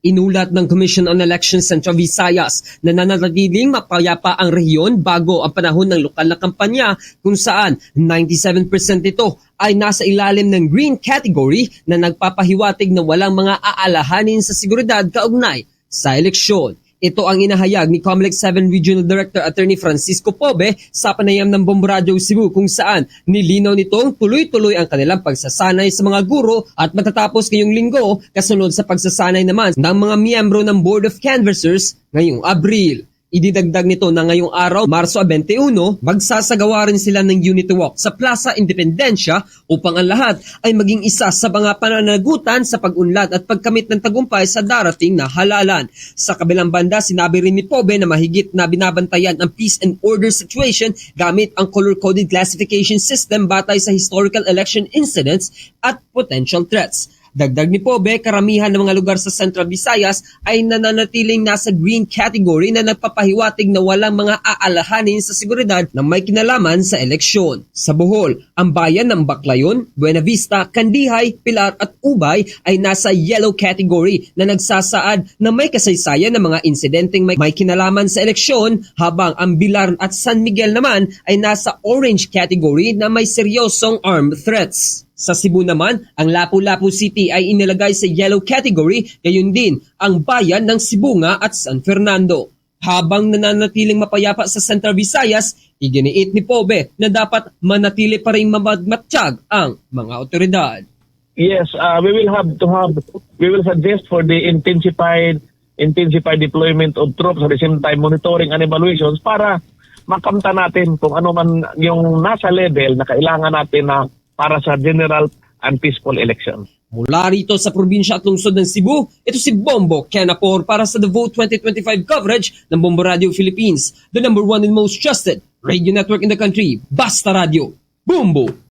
Inulat ng Commission on Elections Central Visayas na nananatiling mapayapa ang rehiyon bago ang panahon ng lokal na kampanya kung saan 97% ito ay nasa ilalim ng green category na nagpapahiwatig na walang mga aalahanin sa seguridad kaugnay sa eleksyon. Ito ang inahayag ni Comelec 7 Regional Director Attorney Francisco Pobe sa panayam ng Bomboradyo Cebu kung saan nilinaw nitong tuloy-tuloy ang kanilang pagsasanay sa mga guro at matatapos ngayong linggo kasunod sa pagsasanay naman ng mga miyembro ng Board of Canvassers ngayong Abril. Ididagdag nito na ngayong araw, Marso 21, magsasagawa rin sila ng unity walk sa Plaza Independencia upang ang lahat ay maging isa sa mga pananagutan sa pag-unlad at pagkamit ng tagumpay sa darating na halalan. Sa kabilang banda, sinabi rin ni Pobe na mahigit na binabantayan ang peace and order situation gamit ang color-coded classification system batay sa historical election incidents at potential threats. Dagdag ni Pobe, karamihan ng mga lugar sa Central Visayas ay nananatiling nasa green category na nagpapahiwatig na walang mga aalahanin sa seguridad na may kinalaman sa eleksyon. Sa Bohol, ang bayan ng Baclayon, Buena Vista, Kandihay, Pilar at Ubay ay nasa yellow category na nagsasaad na may kasaysayan ng mga insidenteng may, may kinalaman sa eleksyon habang ang Bilar at San Miguel naman ay nasa orange category na may seryosong armed threats. Sa Cebu naman, ang Lapu-Lapu City ay inilagay sa yellow category, gayon din ang bayan ng Sibunga at San Fernando. Habang nananatiling mapayapa sa Central Visayas, iginiit ni Pobe na dapat manatili pa rin mamagmatsyag ang mga otoridad. Yes, uh, we will have to have, we will suggest for the intensified intensified deployment of troops at the same time monitoring and evaluations para makamta natin kung ano man yung nasa level na kailangan natin na para sa general and peaceful election. Mula rito sa probinsya at lungsod ng Cebu, ito si Bombo Kenapor para sa The Vote 2025 coverage ng Bombo Radio Philippines, the number one and most trusted radio network in the country, Basta Radio. Bombo!